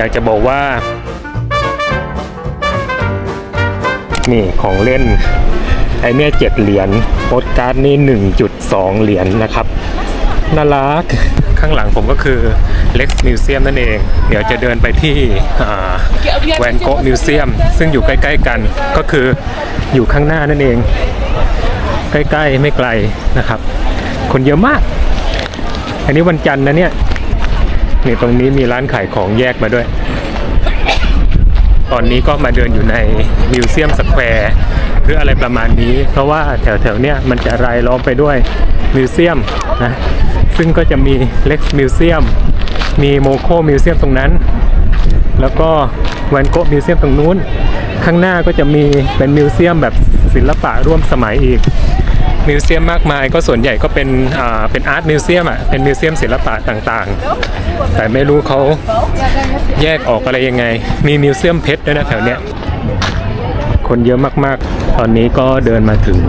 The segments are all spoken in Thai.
อยากจะบอกว่า นี่ของเล่น ไอเนี่ยเจ็ดเหรียญโปสการ์ดนี่1.2เหรียญนะครับ น่ารัก ข้างหลังผมก็คือ Lex Museum นั่นเอง เดี๋ยวจะเดินไปที่แวนโกมิวเซียม ซึ่งอยู่ใกล้ ๆ กันก็คืออยู่ข้างหน้านั่นเอง ใกล้ ๆ ไม่ไกลนะครับ คนเยอะมาก อันนี้วันจันทร์นะเนี่ย นี่ตรงนี้มีร้านขายของแยกมาด้วย ตอนนี้ก็มาเดินอยู่ในมิวเซียมสแควร์หรืออะไรประมาณนี้ เพราะว่าแถวๆเนี้ยมันจะรายล้อมไปด้วยมิวเซียมนะ ซึ่งก็จะมีเล็กซ์มิวเซียม มีโมโคมิวเซียมตรงนั้น แล้วก็วันโกมิวเซียมตรงนู้น ข้างหน้าก็จะมีเป็นมิวเซียมแบบศิลปะร่วมสมัยอีก มิวเซียมมากมาย ก็ส่วนใหญ่ก็เป็นอ่าเป็นอาร์ตมิวเซียมอะเป็นมิวเซียมศิลปะต่างๆ แต่ไม่รู้เขาแยกออกอะไรยังไง มีมิวเซียมเพชรด้วยนะแถวเนี้ยคนเยอะมากๆ ตอนนี้ก็เดินมาถึง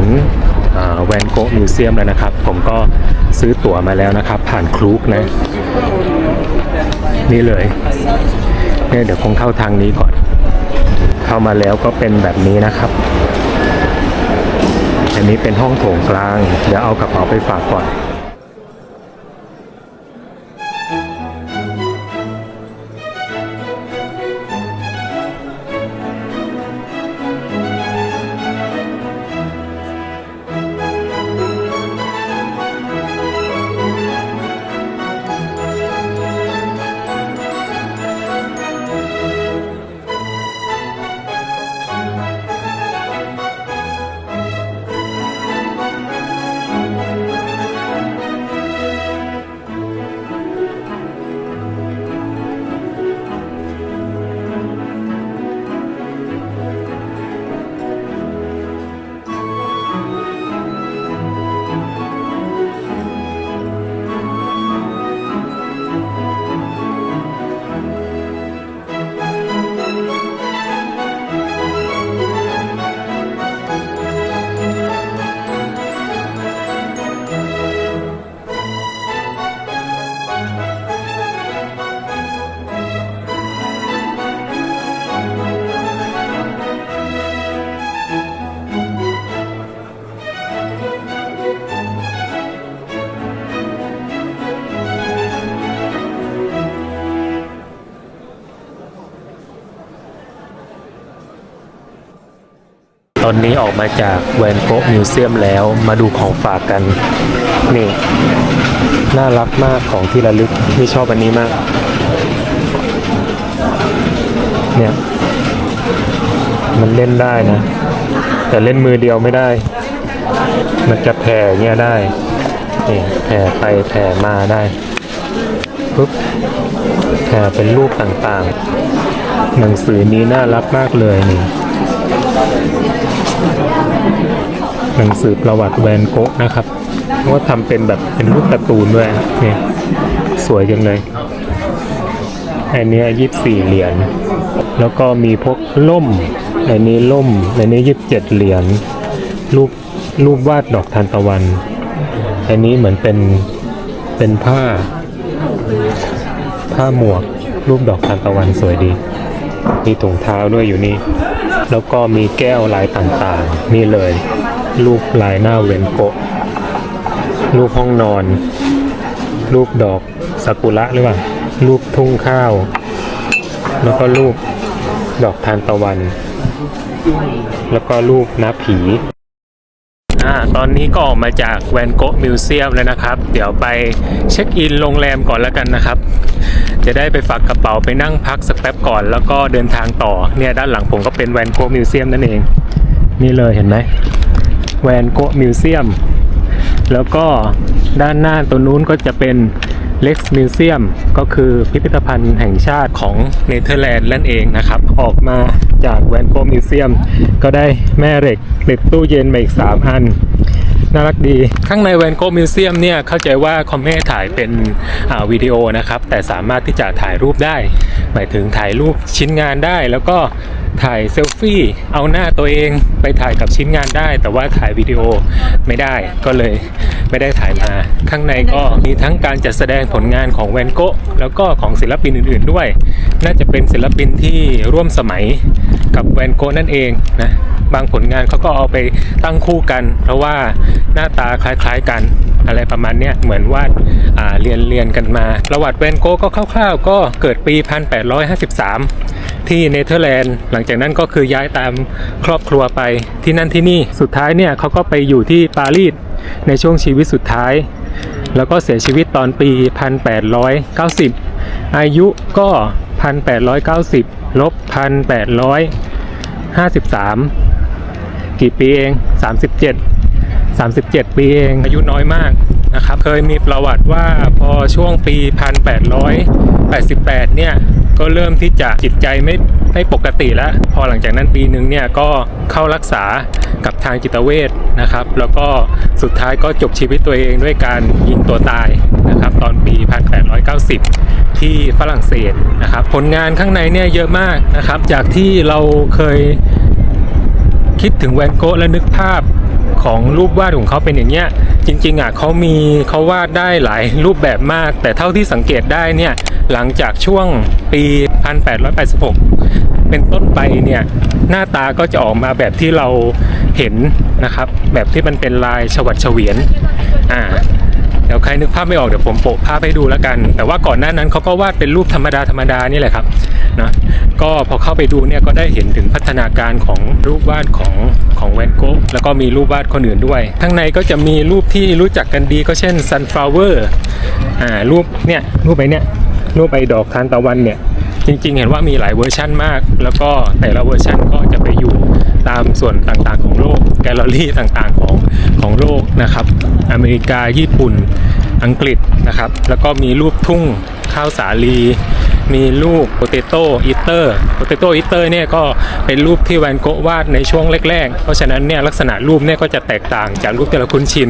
แวนโกมิวเซียมแล้วนะครับ ผมก็ซื้อตั๋วมาแล้วนะครับ ผ่านคลูกนะ นี่เลยเนี่ยเดี๋ยวคงเข้าทางนี้ก่อน เข้ามาแล้วก็เป็นแบบนี้นะครับ อันนี้เป็นห้องโถงกลาง เดี๋ยวเอากระเป๋าไปฝากก่อน อนนี้ออกมาจากแวนโกะมิวเซียมแล้วมาดูของฝากกัน นี่ น่ารักมากของที่ระลึกที่ชอบอันนี้มาก เนี่ย มันเล่นได้นะ แต่เล่นมือเดียวไม่ได้ มันจะแผ่เงี้ยได้นี่แผ่ไปแผ่มาได้ปุ๊บแผ่เป็นรูปต่างๆ หนังสือนี้น่ารักมากเลยนี่ หนังสือประวัติแวนโกะนะครับว่าทำเป็นแบบเป็นรูปการ์ตูนด้วยนี่สวยจังเลยอันนี้ยี่สี่เหรียญแล้วก็มีพวกล่มอันนี้ล่มอันนี้ยี่สิบเจ็ดเหรียญรูปรูปวาดดอกทานตะวันอันนี้เหมือนเป็นเป็นผ้า ผ้าหมวกรูปดอกทานตะวันสวยดี มีถุงเท้าด้วยอยู่นี่ แล้วก็มีแก้วลายต่างๆ นี่เลย รูปลายหน้าเวนโกะรูปห้องนอน รูปดอกซากุระหรือเปล่า รูปทุ่งข้าว แล้วก็รูปดอกทานตะวัน แล้วก็รูปน้าผีอ่าตอนนี้ก็ออกมาจากแวนโกะมิวเซียมแล้วนะครับ เดี๋ยวไปเช็คอินโรงแรมก่อนแล้วกันนะครับ จะได้ไปฝากกระเป๋าไปนั่งพักสักแป๊บก่อน แล้วก็เดินทางต่อเนี่ยด้านหลังผมก็เป็นแวนโกะมิวเซียมนั่นเอง นี่เลยเห็นไหม แวนโกะมิวเซียมแล้วก็ด้านหน้าตัวนู้นก็จะเป็นเล็กมิวเซียมก็คือพิพิธภัณฑ์แห่งชาติของเนเธอร์แลนด์นั่นเองนะครับ ออกมาจากแวนโกะมิวเซียมก็ได้แม่เหล็กติดตู้เย็นมาอีก 3 อัน น่ารักดี ข้างในแวนโกะมิวเซียมเนี่ย เข้าใจว่าคอมเมถ่ายเป็นวิดีโอนะครับ แต่สามารถที่จะถ่ายรูปได้ หมายถึงถ่ายรูปชิ้นงานได้ แล้วก็ถ่ายเซลฟี่เอาหน้าตัวเองไปถ่ายกับชิ้นงานได้ แต่ว่าถ่ายวิดีโอไม่ได้ก็เลยไม่ได้ถ่ายมา ข้างในก็มีทั้งการจัดแสดงผลงานของแวนโกะแล้วก็ของศิลปินอื่น ๆด้วย น่าจะเป็นศิลปินที่ร่วมสมัยกับแวนโกะนั่นเองนะ บางผลงานเขาก็เอาไปตั้งคู่กัน เพราะว่าหน้าตาคล้ายๆกันอะไรประมาณเนี้ยเหมือนวาดอ่าเรียนเรียนกันมา ประวัติแวนโกะก็คร่าวๆ ก็เกิดปี 1853 ที่เนเธอร์แลนด์ หลังจากนั้นก็คือย้ายตามครอบครัวไปที่นั่นที่นี่สุดท้ายเนี่ยเขาก็ไปอยู่ที่ปารีสในช่วงชีวิตสุดท้าย แล้วก็เสียชีวิตตอนปี 1890 อายุก็ 1890 ลบ 1853 กี่ปีเอง 37 37 ปีเอง อายุน้อยมากนะครับ เคยมีประวัติว่าพอช่วงปี 1888 เนี่ย ก็เริ่มที่จะจิตใจไม่ไม่ปกติแล้ว พอหลังจากนั้นปีหนึ่งเนี่ยก็เข้ารักษากับทางจิตเวชนะครับ แล้วก็สุดท้ายก็จบชีวิตตัวเองด้วยการยิงตัวตายนะครับ ตอนปี 1890 ที่ฝรั่งเศสนะครับ ผลงานข้างในเนี่ยเยอะมากนะครับ จากที่เราเคย คิดถึงแวนโกะและนึกภาพของรูปวาดของเขาเป็นอย่างเงี้ย จริงๆอะเขามีเขาวาดได้หลายรูปแบบมาก แต่เท่าที่สังเกตได้เนี่ยหลังจากช่วงปี 1886 เป็นต้นไปเนี่ยหน้าตาก็จะออกมาแบบที่เราเห็นนะครับ แบบที่มันเป็นลายฉวัดเฉวียนอ่า ดี๋ยวใครนึกภาพไม่ออกเดี๋ยวผมโปะภาพให้ดูแล้วกัน แต่ว่าก่อนหน้านั้นเขาก็วาดเป็นรูปธรรมดาธรรมดานี่แหละครับนะก็พอเข้าไปดูเนี่ยก็ได้เห็นถึงพัฒนาการของรูปวาดของของแวนโกะแล้วก็มีรูปวาดคนอื่นด้วยข้างในก็จะมีรูปที่รู้จักกันดีก็เช่น sunflower อ่ารูปเนี่ยรูปไอ้เนี่ยรูปไอ้ดอกทานตะวันเนี่ยจริงๆ เห็นว่ามีหลายเวอร์ชั่นมาก แล้วก็แต่ละเวอร์ชั่นก็จะไปอยู่ตามส่วนต่างๆของโลกแกลเลอรี่ต่างๆของ ของโลกนะครับ อเมริกาญี่ปุ่นอังกฤษนะครับ แล้วก็มีรูปทุ่งข้าวสาลี มีรูปโปเตโต้อีเตอร์โปเตโต้อีเตอร์เนี่ยก็เป็นรูปที่แวนโกะวาดในช่วงแรกๆ เพราะฉะนั้นเนี่ยลักษณะรูปเนี่ยก็จะแตกต่างจากรูปที่เราคุ้นชิน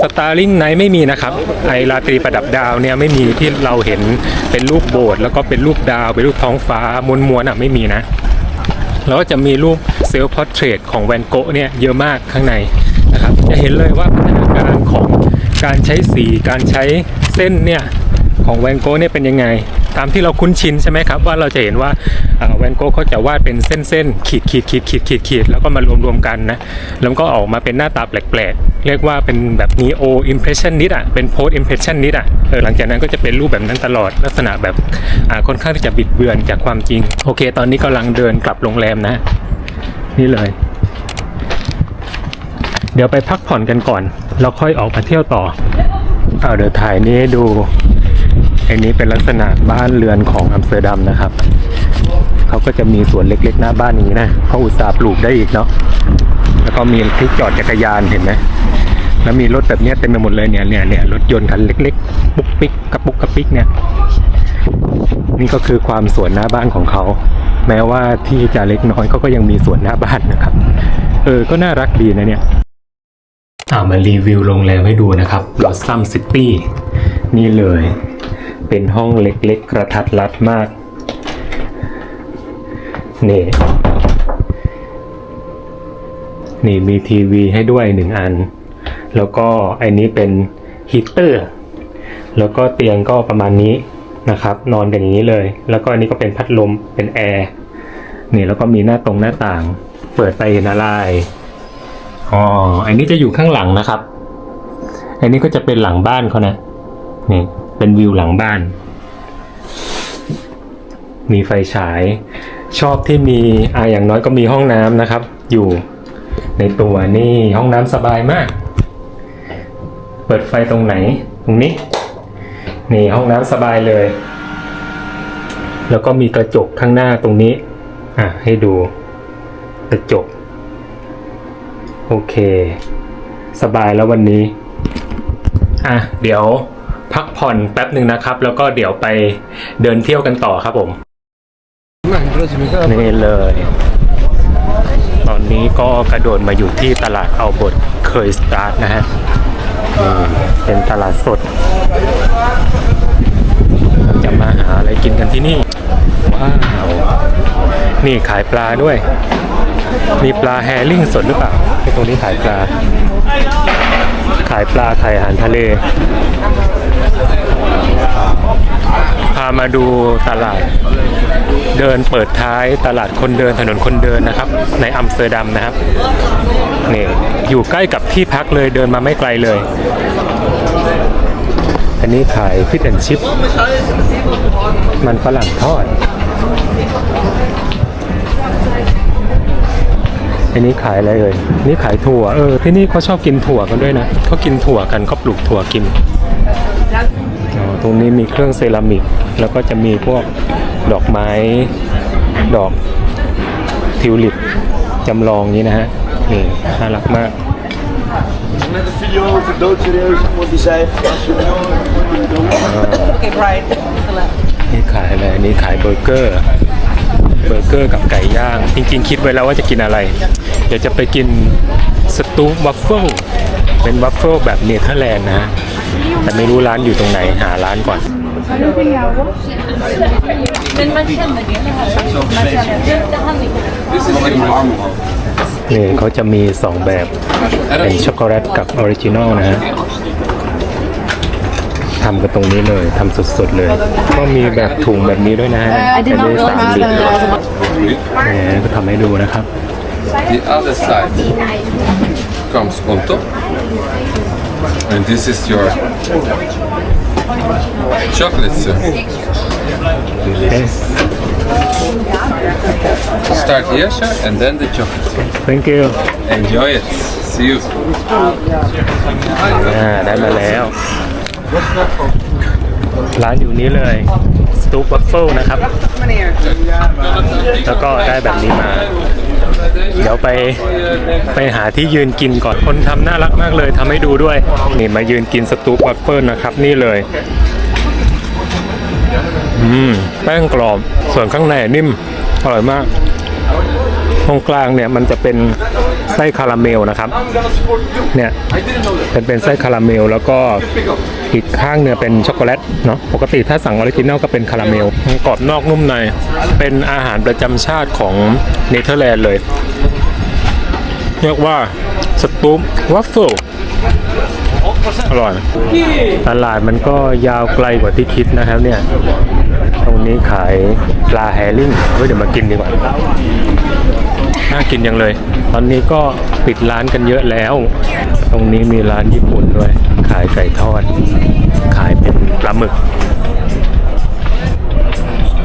สตาร์ลิงไนไม่มีนะครับไอราตรีประดับดาวเนี่ยไม่มีที่เราเห็นเป็นรูปโบสถ์แล้วก็เป็นรูปดาวเป็นรูปท้องฟ้ามวลมวลๆอะไม่มีนะ แล้วก็จะมีรูปเซลล์พอร์เทรตของแวนโกะเนี่ยเยอะมากข้างในนะครับจะเห็นเลยว่าพัฒนาการของการใช้สีการใช้เส้นเนี่ยของแวนโกะเนี่ยเป็นยังไง ตามที่เราคุ้นชินใช่ไหมครับว่าเราจะเห็นว่าแวนโกะเขาจะวาดเป็นเส้นๆขีดขีดขีดขีดขีดขีดแล้วก็มารวมๆกันนะแล้วก็ออกมาเป็นหน้าตาแปลกๆ เรียกว่าเป็นแบบ neo impressionist อะเป็น post impressionist อะเออหลังจากนั้นก็จะเป็นรูปแบบนั้นตลอดลักษณะแบบอ่าค่อนข้างที่จะบิดเบือนจากความจริง โอเค ตอนนี้กำลังเดินกลับโรงแรมนะ นี่เลย เดี๋ยวไปพักผ่อนกันก่อนแล้วค่อยออกมาเที่ยวต่อเอาเดี๋ยวถ่ายนี้ให้ดู อันนี้เป็นลักษณะบ้านเรือนของอัมสเตอร์ดัมนะครับ เขาก็จะมีสวนเล็กๆ หน้าบ้านนี้นะเขาอุตส่าห์ปลูกได้อีกเนาะ แล้วก็มีที่จอดจักรยานเห็นไหมแล้วมีรถแบบนี้เต็มไปหมดเลยเนี่ยเนี่ยเนี่ยรถยนต์คันเล็กๆ ปุ๊กปิ๊กกระปุกกระปิกเนี่ย นี่ก็คือความสวนหน้าบ้านของเขา แม้ว่าที่จะเล็กน้อยเขาก็ยังมีสวนหน้าบ้านนะครับ เออ ก็น่ารักดีนะเนี่ยอ่ามารีวิวโรงแรมให้ดูนะครับลอสซัมซิตี้นี่เลย เป็นห้องเล็กๆ กระทัดรัดมากนี่นี่มีทีวีให้ด้วยหนึ่งอัน แล้วก็อันนี้เป็นฮีตเตอร์ แล้วก็เตียงก็ประมาณนี้นะครับ นอนกันอย่างนี้เลย แล้วก็อันนี้ก็เป็นพัดลมเป็นแอร์นี่แล้วก็มีหน้าตรงหน้าต่าง เปิดไปเห็นอะไรอ๋ออันนี้จะอยู่ข้างหลังนะครับ อันนี้ก็จะเป็นหลังบ้านเขานะนี่ เป็นวิวหลังบ้าน มีไฟฉาย ชอบที่มีอ่าอย่างน้อยก็มีห้องน้ำนะครับ อยู่ในตัวนี่ห้องน้ำสบายมาก เปิดไฟตรงไหน ตรงนี้ นี่ห้องน้ำสบายเลย แล้วก็มีกระจกข้างหน้าตรงนี้ อะให้ดูกระจก โอเค สบายแล้ววันนี้ อะ เดี๋ยว พักผ่อนแป๊บหนึ่งนะครับ แล้วก็เดี๋ยวไปเดินเที่ยวกันต่อครับผม นี่เลย ตอนนี้ก็กระโดดมาอยู่ที่ตลาดเอาบทเคยสตาร์ทนะฮะนี่เป็นตลาดสด จะมาหาอะไรกินกันที่นี่ ว้าว นี่ขายปลาด้วย มีปลาแฮริ่งสดหรือเปล่าที่ตรงนี้ขายปลา ขายปลาขายอาหารทะเล พามาดูตลาดเดินเปิดท้ายตลาดคนเดินถนนคนเดินนะครับ ในอัมสเตอร์ดัมนะครับนี่อยู่ใกล้กับที่พักเลยเดินมาไม่ไกลเลย อันนี้ขายฟิตแอนชิพมันฝรั่งทอด อันนี้ขายอะไรเอ่ยนี่ขายถั่วเออที่นี่เขาชอบกินถั่วกันด้วยนะเขากินถั่วกันเขาปลูกถั่วกิน ตรงนี้มีเครื่องเซรามิก แล้วก็จะมีพวกดอกไม้ดอกทิวลิปจำลองนี้นะฮะ นี่น่ารักมาก Met een video over doodserieus, iemand die zei van als je Oké, Brian. นี่ขายอะไรอันนี่ขายเบอร์เกอร์ เบอร์เกอร์กับไก่ย่าง จริงๆ คิดไว้แล้วว่าจะกินอะไร เดี๋ยวจะไปกินสตูวัฟเฟิลเป็นวัฟเฟิลแบบเนเธอร์แลนด์นะฮะ แต่ไม่รู้ร้านอยู่ตรงไหนหาร้านก่อน นี่เขาจะมี 2 แบบเป็นช็อกโกแลตกับออริจินอลนะฮะทำกันตรงนี้เลยทำสดๆเลย ก็มีแบบถุงแบบนี้ด้วยนะฮะเป็นได้สามลิตรเนี่ยก็ทำให้ดูนะครับ The other side comes on top, and this is your chocolate sir. เอ๊ะ Start here, sir, and then the chocolate. thank you Enjoy it. See you. อ่าได้มาแล้ว ร้านอยู่นี้เลยสตูวัฟเฟิลนะครับ แล้วก็ได้แบบนี้มา เดี๋ยวไปไปหาที่ยืนกินก่อนคนทำน่ารักมากเลยทำให้ดูด้วย นี่มายืนกินสตูวัฟเฟิลนะครับนี่เลยอืมแป้งกรอบส่วนข้างในนิ่มอร่อยมากตรงกลางเนี่ยมันจะเป็น ไส้คาราเมลนะครับเนี่ยเป็นเป็นไส้คาราเมลแล้วก็อีกข้างเนี่ยเป็นช็อกโกแลตเนาะปกติถ้าสั่งออริจินัลก็เป็นคาราเมลกรอบนอกนุ่มใน เป็นอาหารประจำชาติของเนเธอร์แลนด์เลย เรียกว่าสตูมวัฟเฟิลอร่อยตลาดมันก็ยาวไกลกว่าที่คิดนะครับเนี่ย ตรงนี้ขายปลาแฮริ่งเฮ้ยเดี๋ยวมากินดีกว่า น่ากินยังเลย ตอนนี้ก็ปิดร้านกันเยอะแล้ว ตรงนี้มีร้านญี่ปุ่นด้วย ขายไก่ทอด ขายเป็นปลาหมึก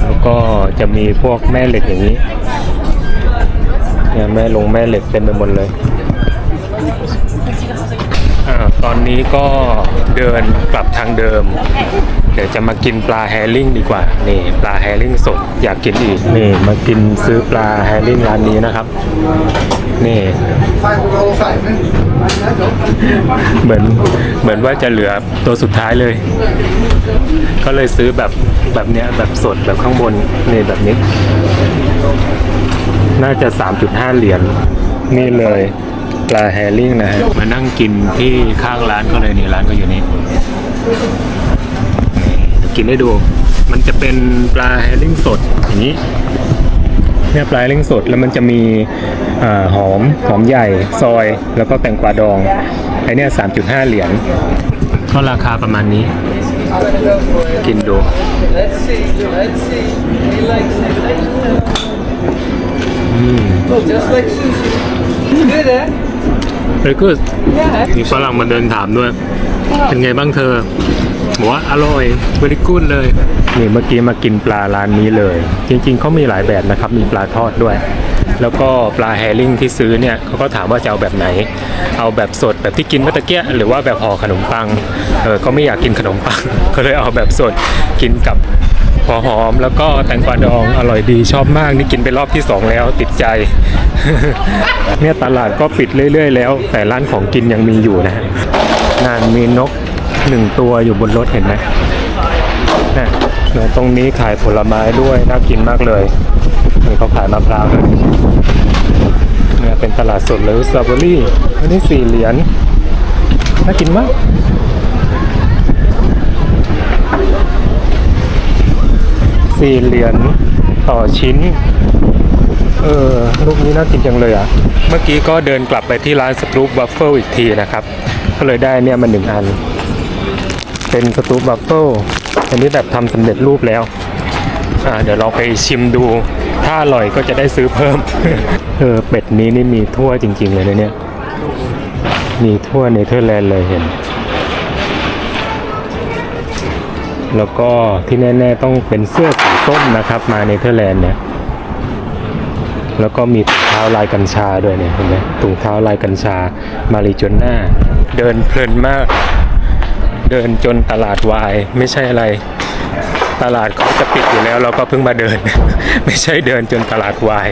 แล้วก็จะมีพวกแม่เหล็กอย่างนี้เนี่ยแม่ลงแม่เหล็กเต็มไปหมดเลยอาตอนนี้ก็เดินกลับทางเดิม เดี๋ยวจะมากินปลาแฮริ่งดีกว่า นี่ปลาแฮริ่งสดอยากกินอีก นี่มากินซื้อปลาแฮริ่งร้านนี้นะครับ นี่เหมือนเหมือนว่าจะเหลือตัวสุดท้ายเลย ก็เลยซื้อแบบแบบเนี้ยแบบสดแบบข้างบนนี่แบบนี้ น่าจะ 3.5 เหรียญนี่เลยปลาแฮริ่งนะฮะมานั่งกินที่ข้างร้านก็เลยนี่ร้านก็อยู่นี่ กินให้ดู มันจะเป็นปลาแฮริ่งสดอย่างนี้เนี่ยปลาแฮริ่งสดแล้วมันจะมีอาหอมหอมใหญ่ซอย แล้วก็แตงกวาดองไอเนี่ย3.5เหรียญก็ราคาประมาณนี้ กินดู Let's see, let's see. He likes it. อืม Just like sushi. It's good, eh? very good Yeah. มีฝรั่งมาเดินถามด้วย เป็นไงบ้างเธอ บอกว่าอร่อย very good เลย นี่เมื่อกี้มากินปลาร้านนี้เลย จริงๆเขามีหลายแบบนะครับ มีปลาทอดด้วย แล้วก็ปลาแฮริ่งที่ซื้อเนี่ยเขาก็ถามว่าจะเอาแบบไหน เอาแบบสดแบบที่กินเมื่อตะเกียหรือว่าแบบห่อขนมปัง เออเขาไม่อยากกินขนมปัง ก็เลยเอาแบบสดกินกับหัวหอมแล้วก็แตงกวาดองอร่อยดีชอบมากนี่กินไปรอบที่สองแล้วติดใจ เนี่ยตลาดก็ปิดเรื่อย ๆ แล้ว แต่ร้านของกินยังมีอยู่นะฮะงานมีนก หนึ่งตัวอยู่บนรถเห็นไหมนี่ตรงนี้ขายผลไม้ด้วยน่ากินมากเลยนี่เขาขายมะพร้าวด้วยเนี่ยเป็นตลาดสดเลยสตรอเบอรี่อันนี้สี่เหรียญน่ากินมากสี่เหรียญต่อชิ้น เออ ลูกนี้น่ากินจังเลยอะ เมื่อกี้ก็เดินกลับไปที่ร้านสตรูปวัฟเฟิลอีกทีนะครับ ก็เลยได้เนี่ยมาหนึ่งอัน เป็นสตรูปวัฟเฟิลอันนี้แบบทำสำเร็จรูปแล้วอ่าเดี๋ยวเราไปชิมดู ถ้าอร่อยก็จะได้ซื้อเพิ่ม เออเป็ดนี้นี่มีทั่วจริง ๆ เลยนะเนี่ย มีทั่วเนเธอร์แลนด์เลยเห็น แล้วก็ที่แน่ๆต้องเป็นเสื้อสีส้มนะครับ มาเนเธอร์แลนด์เนี่ยแล้วก็มีถุงเท้าลายกัญชาด้วยเนี่ยเห็นไหมถุงเท้าลายกัญชามาริจนน่าเดินเพลินมาก เดินจนตลาดวาย ไม่ใช่อะไร ตลาดเขาจะปิดอยู่แล้ว เราก็เพิ่งมาเดิน ไม่ใช่เดินจนตลาดวาย